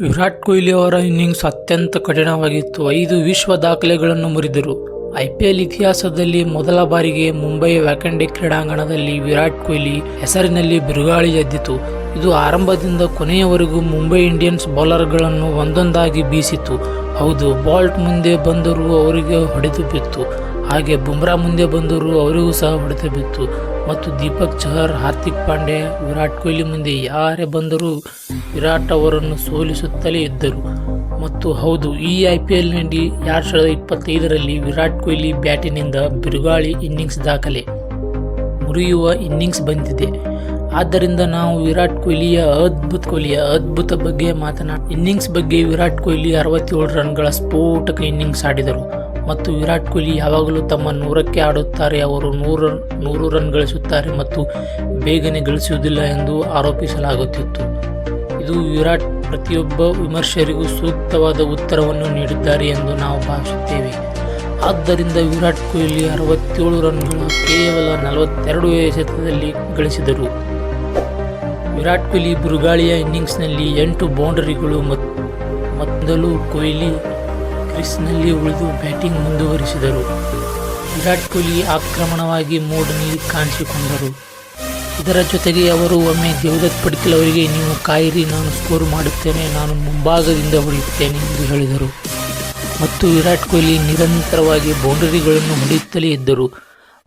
ವಿರಾಟ್ ಕೊಹ್ಲಿ ಅವರ ಇನ್ನಿಂಗ್ಸ್ ಅತ್ಯಂತ ಕಠಿಣವಾಗಿತ್ತು. ಐದು ವಿಶ್ವ ದಾಖಲೆಗಳನ್ನು ಮುರಿದರು. ಐಪಿಎಲ್ ಇತಿಹಾಸದಲ್ಲಿ ಮೊದಲ ಬಾರಿಗೆ ಮುಂಬೈ ವ್ಯಾಕಂಡೆ ಕ್ರೀಡಾಂಗಣದಲ್ಲಿ ವಿರಾಟ್ ಕೊಹ್ಲಿ ಹೆಸರಿನಲ್ಲಿ ಬಿರುಗಾಳಿ ಎದ್ದಿತು. ಇದು ಆರಂಭದಿಂದ ಕೊನೆಯವರೆಗೂ ಮುಂಬೈ ಇಂಡಿಯನ್ಸ್ ಬೌಲರ್ಗಳನ್ನು ಒಂದೊಂದಾಗಿ ಬೀಸಿತು. ಹೌದು, ಬಾಲ್ಟ್ ಮುಂದೆ ಬಂದರೂ ಅವರಿಗೆ ಹೊಡೆದು ಬಿತ್ತು ಹಾಗೆ ಬುಮ್ರಾ ಮುಂದೆ ಬಂದರೂ ಅವರಿಗೂ ಸಹ ಹೊಡೆದು ಬಿತ್ತು ಮತ್ತು ದೀಪಕ್ ಚಹರ್, ಹಾರ್ದಿಕ್ ಪಾಂಡೆ, ವಿರಾಟ್ ಕೊಹ್ಲಿ ಮುಂದೆ ಯಾರೇ ಬಂದರೂ ವಿರಾಟ್ ಅವರನ್ನು ಸೋಲಿಸುತ್ತಲೇ ಇದ್ದರು. ಮತ್ತು ಹೌದು, ಈ ಐ ಪಿ ಎಲ್ನಲ್ಲಿ ಎರಡು ಸಾವಿರದ ಇಪ್ಪತ್ತೈದರಲ್ಲಿ ವಿರಾಟ್ ಕೊಹ್ಲಿ ಬ್ಯಾಟಿನಿಂದ ಬಿರುಗಾಳಿ ಇನ್ನಿಂಗ್ಸ್ ದಾಖಲೆ ಮುರಿಯುವ ಇನ್ನಿಂಗ್ಸ್ ಬಂದಿದೆ. ಆದ್ದರಿಂದ ನಾವು ವಿರಾಟ್ ಕೊಹ್ಲಿಯ ಅದ್ಭುತ ಕೊಹ್ಲಿಯ ಅದ್ಭುತ ಬಗ್ಗೆ ಮಾತನಾಡ, ಇನ್ನಿಂಗ್ಸ್ ಬಗ್ಗೆ ವಿರಾಟ್ ಕೊಹ್ಲಿ ಅರವತ್ತೇಳು ರನ್ಗಳ ಸ್ಫೋಟಕ ಇನ್ನಿಂಗ್ಸ್ ಆಡಿದರು. ಮತ್ತು ವಿರಾಟ್ ಕೊಹ್ಲಿ ಯಾವಾಗಲೂ ತಮ್ಮ ನೂರಕ್ಕೆ ಆಡುತ್ತಾರೆ. ಅವರು ನೂರು ನೂರು ರನ್ ಗಳಿಸುತ್ತಾರೆ ಮತ್ತು ಬೇಗನೆ ಗಳಿಸುವುದಿಲ್ಲ ಎಂದು ಆರೋಪಿಸಲಾಗುತ್ತಿತ್ತು. ಇದು ವಿರಾಟ್ ಪ್ರತಿಯೊಬ್ಬ ವಿಮರ್ಶರಿಗೂ ಸೂಕ್ತವಾದ ಉತ್ತರವನ್ನು ನೀಡಿದ್ದಾರೆ ಎಂದು ನಾವು ಭಾವಿಸುತ್ತೇವೆ. ಆದ್ದರಿಂದ ವಿರಾಟ್ ಕೊಹ್ಲಿ ಅರವತ್ತೇಳು ರನ್ಗಳು ಕೇವಲ ನಲವತ್ತೆರಡು ಎಸೆತದಲ್ಲಿ ಗಳಿಸಿದರು. ವಿರಾಟ್ ಕೊಹ್ಲಿ ಬುರುಗಾಳಿಯ ಇನ್ನಿಂಗ್ಸ್ನಲ್ಲಿ ಎಂಟು ಬೌಂಡರಿಗಳು ಮತ್ತು ಮೊದಲು ಕೊಹ್ಲಿ ಕ್ರೀಸ್ನಲ್ಲಿ ಉಳಿದು ಬ್ಯಾಟಿಂಗ್ ಮುಂದುವರಿಸಿದರು. ವಿರಾಟ್ ಕೊಹ್ಲಿ ಆಕ್ರಮಣವಾಗಿ ಮೋಡ್ನಲ್ಲಿ ಕಾಣಿಸಿಕೊಂಡರು. ಇದರ ಜೊತೆಗೆ ಅವರು ಒಮ್ಮೆ ದೇವದತ್ ಪಡಿಕಲ್ ಅವರಿಗೆ, ನೀವು ಕಾಯಿರಿ, ನಾನು ಸ್ಕೋರ್ ಮಾಡುತ್ತೇನೆ, ನಾನು ಮುಂಭಾಗದಿಂದ ಹೊಡೆಯುತ್ತೇನೆ ಎಂದು ಹೇಳಿದರು. ಮತ್ತು ವಿರಾಟ್ ಕೊಹ್ಲಿ ನಿರಂತರವಾಗಿ ಬೌಂಡರಿಗಳನ್ನು ಹೊಡೆಯುತ್ತಲೇ ಇದ್ದರು.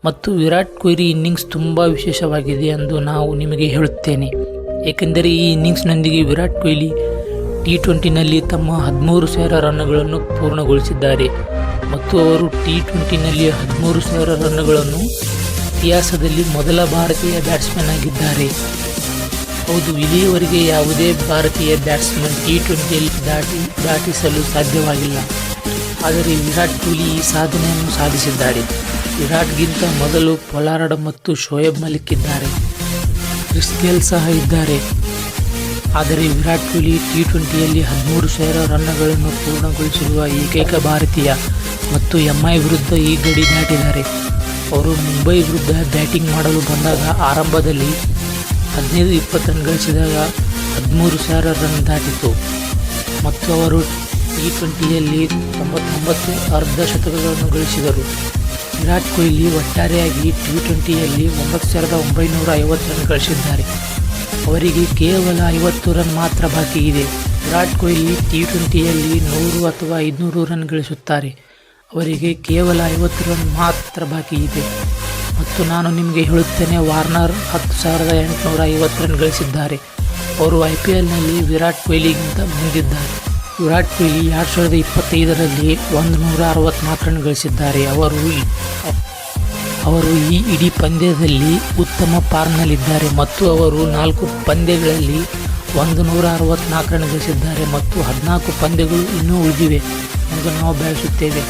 ಮತ್ತು ವಿರಾಟ್ ಕೊಹ್ಲಿ ಇನ್ನಿಂಗ್ಸ್ ತುಂಬ ವಿಶೇಷವಾಗಿದೆ ಎಂದು ನಾವು ನಿಮಗೆ ಹೇಳುತ್ತೇನೆ. ಏಕೆಂದರೆ ಈ ಇನ್ನಿಂಗ್ಸ್ನೊಂದಿಗೆ ವಿರಾಟ್ ಕೊಹ್ಲಿ ಟಿ ಟ್ವೆಂಟಿನಲ್ಲಿ ತಮ್ಮ ಹದಿಮೂರು ಸಾವಿರ ರನ್ಗಳನ್ನು ಪೂರ್ಣಗೊಳಿಸಿದ್ದಾರೆ. ಮತ್ತು ಅವರು ಟಿ ಟ್ವೆಂಟಿನಲ್ಲಿ ಹದಿಮೂರು ಸಾವಿರ ರನ್ಗಳನ್ನು ಇತಿಹಾಸದಲ್ಲಿ ಮೊದಲ ಭಾರತೀಯ ಬ್ಯಾಟ್ಸ್ಮನ್ ಆಗಿದ್ದಾರೆ. ಹೌದು, ಇಲ್ಲಿಯವರೆಗೆ ಯಾವುದೇ ಭಾರತೀಯ ಬ್ಯಾಟ್ಸ್ಮನ್ ಟಿ ಟ್ವೆಂಟಿಯಲ್ಲಿ ದಾಟಿ, ದಾಟಿಸಲು ಸಾಧ್ಯವಾಗಿಲ್ಲ. ಆದರೆ ವಿರಾಟ್ ಕೊಹ್ಲಿ ಈ ಸಾಧನೆಯನ್ನು ಸಾಧಿಸಿದ್ದಾರೆ. ವಿರಾಟ್ಗಿಂತ ಮೊದಲು ಪೊಲಾರಡ ಮತ್ತು ಶೋಯಬ್ ಮಲಿಕ್ ಇದ್ದಾರೆ. ಕ್ರಿಸ್ ಗೇಲ್ ಸಹ ಇದ್ದಾರೆ. ಆದರೆ ವಿರಾಟ್ ಕೊಹ್ಲಿ ಟಿ ಟ್ವೆಂಟಿಯಲ್ಲಿ ಹದಿಮೂರು ಸಾವಿರ ರನ್ಗಳನ್ನು ಪೂರ್ಣಗೊಳಿಸಿರುವ ಏಕೈಕ ಭಾರತೀಯ ಮತ್ತು ಎಂಐ ವಿರುದ್ಧ ಈ ಗಡಿ ದಾಟಿದ್ದಾರೆ. ಅವರು ಮುಂಬೈ ವಿರುದ್ಧ ಬ್ಯಾಟಿಂಗ್ ಮಾಡಲು ಬಂದಾಗ ಆರಂಭದಲ್ಲಿ ಹದಿನೈದು ಇಪ್ಪತ್ತು ರನ್ ಗಳಿಸಿದಾಗ ಹದಿಮೂರು ಸಾವಿರ ರನ್ ದಾಟಿತು ಮತ್ತು ಅವರು ಟಿ ಟ್ವೆಂಟಿಯಲ್ಲಿ ತೊಂಬತ್ತೊಂಬತ್ತು ಅರ್ಧ ಶತಕಗಳನ್ನು ಗಳಿಸಿದರು. ವಿರಾಟ್ ಕೊಹ್ಲಿ ಒಟ್ಟಾರೆಯಾಗಿ ಟಿ ಟ್ವೆಂಟಿಯಲ್ಲಿ ಒಂಬತ್ತು ಸಾವಿರದ ಒಂಬೈನೂರ ಐವತ್ತು ರನ್ ಗಳಿಸಿದ್ದಾರೆ. ಅವರಿಗೆ ಕೇವಲ ಐವತ್ತು ರನ್ ಮಾತ್ರ ಬಾಕಿ ಇದೆ. ವಿರಾಟ್ ಕೊಹ್ಲಿ ಟಿ ಟ್ವೆಂಟಿಯಲ್ಲಿ ನೂರು ಅಥವಾ ಐದುನೂರು ರನ್ ಗಳಿಸುತ್ತಾರೆ. ಅವರಿಗೆ ಕೇವಲ ಐವತ್ತು ರನ್ ಮಾತ್ರ ಬಾಕಿ ಇದೆ. ಮತ್ತು ನಾನು ನಿಮಗೆ ಹೇಳುತ್ತೇನೆ, ವಾರ್ನರ್ ಹತ್ತು ಸಾವಿರದ ಎಂಟುನೂರ ಐವತ್ತು ರನ್ ಗಳಿಸಿದ್ದಾರೆ. ಅವರು ಐ ಪಿ ಎಲ್ನಲ್ಲಿ ವಿರಾಟ್ ಕೊಹ್ಲಿಗಿಂತ ಮುಂದಿದ್ದಾರೆ. ವಿರಾಟ್ ಕೊಹ್ಲಿ ಎರಡು ಸಾವಿರದ ಇಪ್ಪತ್ತೈದರಲ್ಲಿ ಒಂದು ನೂರ ಅರವತ್ತ್ನಾಲ್ಕು ರನ್ ಗಳಿಸಿದ್ದಾರೆ. ಅವರು ಅವರು ಈ ಇಡೀ ಪಂದ್ಯದಲ್ಲಿ ಉತ್ತಮ ಫಾರ್ಮ್ನಲ್ಲಿದ್ದಾರೆ ಮತ್ತು ಅವರು ನಾಲ್ಕು ಪಂದ್ಯಗಳಲ್ಲಿ ಒಂದು ನೂರ ಅರವತ್ತ್ನಾಲ್ಕು ರನ್ ಗಳಿಸಿದ್ದಾರೆ ಮತ್ತು ಹದಿನಾಲ್ಕು ಪಂದ್ಯಗಳು ಇನ್ನೂ ಉಳಿದಿವೆ ಎಂದು ನಾವು ಭಾವಿಸುತ್ತೇವೆ.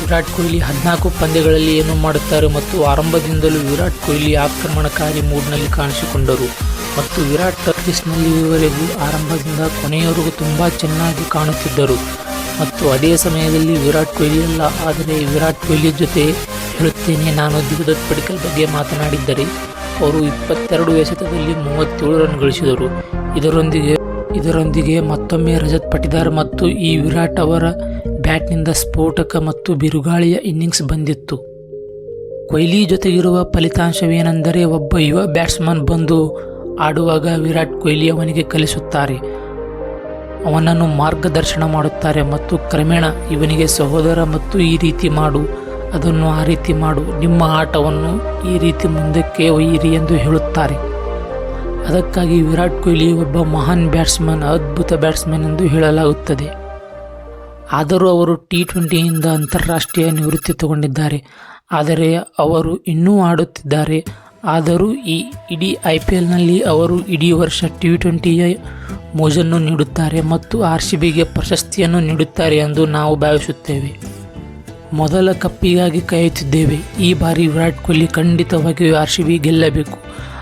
ವಿರಾಟ್ ಕೊಹ್ಲಿ ಹದಿನಾಲ್ಕು ಪಂದ್ಯಗಳಲ್ಲಿ ಏನು ಮಾಡುತ್ತಾರೆ ಮತ್ತು ಆರಂಭದಿಂದಲೂ ವಿರಾಟ್ ಕೊಹ್ಲಿ ಆಕ್ರಮಣಕಾರಿ ಮೂಡ್ನಲ್ಲಿ ಕಾಣಿಸಿಕೊಂಡರು ಮತ್ತು ವಿರಾಟ್ ಕ್ರಿಸ್ನಲ್ಲಿ ಇವರೆಗೂ ಆರಂಭದಿಂದ ಕೊನೆಯವರೆಗೂ ತುಂಬ ಚೆನ್ನಾಗಿ ಕಾಣುತ್ತಿದ್ದರು. ಮತ್ತು ಅದೇ ಸಮಯದಲ್ಲಿ ವಿರಾಟ್ ಕೊಹ್ಲಿ ಅಲ್ಲ ಆದರೆ ವಿರಾಟ್ ಕೊಹ್ಲಿ ಜೊತೆ ಹೇಳುತ್ತೇನೆ ನಾನು ದಿಗ್ದತ್ ಪಡಿಕಲ್ ಬಗ್ಗೆ ಮಾತನಾಡಿದ್ದರೆ ಅವರು ಇಪ್ಪತ್ತೆರಡು ಎಸೆತದಲ್ಲಿ ಮೂವತ್ತೇಳು ರನ್ ಗಳಿಸಿದರು. ಇದರೊಂದಿಗೆ ಇದರೊಂದಿಗೆ ಮತ್ತೊಮ್ಮೆ ರಜತ್ ಪಟಿದಾರ್ ಮತ್ತು ಈ ವಿರಾಟ್ ಅವರ ಬ್ಯಾಟ್ನಿಂದ ಸ್ಫೋಟಕ ಮತ್ತು ಬಿರುಗಾಳಿಯ ಇನ್ನಿಂಗ್ಸ್ ಬಂದಿತ್ತು. ಕೊಹ್ಲಿ ಜೊತೆಗಿರುವ ಫಲಿತಾಂಶವೇನೆಂದರೆ ಒಬ್ಬ ಯುವ ಬ್ಯಾಟ್ಸ್ಮನ್ ಬಂದು ಆಡುವಾಗ ವಿರಾಟ್ ಕೊಹ್ಲಿ ಅವನಿಗೆ ಕಲಿಸುತ್ತಾರೆ. ಅವನನ್ನು ಮಾರ್ಗದರ್ಶನ ಮಾಡುತ್ತಾರೆ ಮತ್ತು ಕ್ರಮೇಣ ಇವನಿಗೆ ಸಹೋದರ ಮತ್ತು ಈ ರೀತಿ ಮಾಡು ಅದನ್ನು ಆ ರೀತಿ ಮಾಡು. ನಿಮ್ಮ ಆಟವನ್ನು ಈ ರೀತಿ ಮುಂದಕ್ಕೆ ಒಯ್ಯಿರಿ ಎಂದು ಹೇಳುತ್ತಾರೆ. ಅದಕ್ಕಾಗಿ ವಿರಾಟ್ ಕೊಹ್ಲಿ ಒಬ್ಬ ಮಹಾನ್ ಬ್ಯಾಟ್ಸ್ಮನ್, ಅದ್ಭುತ ಬ್ಯಾಟ್ಸ್ಮನ್ ಎಂದು ಹೇಳಲಾಗುತ್ತದೆ. ಆದರೂ ಅವರು ಟಿ ಟ್ವೆಂಟಿಯಿಂದ ಅಂತಾರಾಷ್ಟ್ರೀಯ ನಿವೃತ್ತಿ ತಗೊಂಡಿದ್ದಾರೆ. ಆದರೆ ಅವರು ಇನ್ನೂ ಆಡುತ್ತಿದ್ದಾರೆ. ಆದರೂ ಈ ಇಡೀ ಐ ಪಿ ಎಲ್ನಲ್ಲಿ ಅವರು ಇಡೀ ವರ್ಷ ಟಿ ಟ್ವೆಂಟಿಯ ಮೋಜನ್ನು ನೀಡುತ್ತಾರೆ ಮತ್ತು ಆರ್ ಸಿ ಬಿಗೆ ಪ್ರಶಸ್ತಿಯನ್ನು ನೀಡುತ್ತಾರೆ ಎಂದು ನಾವು ಭಾವಿಸುತ್ತೇವೆ. ಮೊದಲ ಕಪ್ಪಿಗಾಗಿ ಕಾಯುತ್ತಿದ್ದೇವೆ ಈ ಬಾರಿ ವಿರಾಟ್ ಕೊಹ್ಲಿ ಖಂಡಿತವಾಗಿಯೂ ಆರ್ ಸಿ ಬಿ ಗೆಲ್ಲಬೇಕು.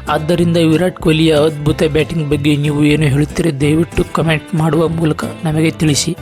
ಆದ್ದರಿಂದ ವಿರಾಟ್ ಕೊಹ್ಲಿಯ ಅದ್ಭುತ ಬ್ಯಾಟಿಂಗ್ ಬಗ್ಗೆ ನೀವು ಏನು ಹೇಳುತ್ತೀರಿ ದಯವಿಟ್ಟು ಕಮೆಂಟ್ ಮಾಡುವ ಮೂಲಕ ನಮಗೆ ತಿಳಿಸಿ.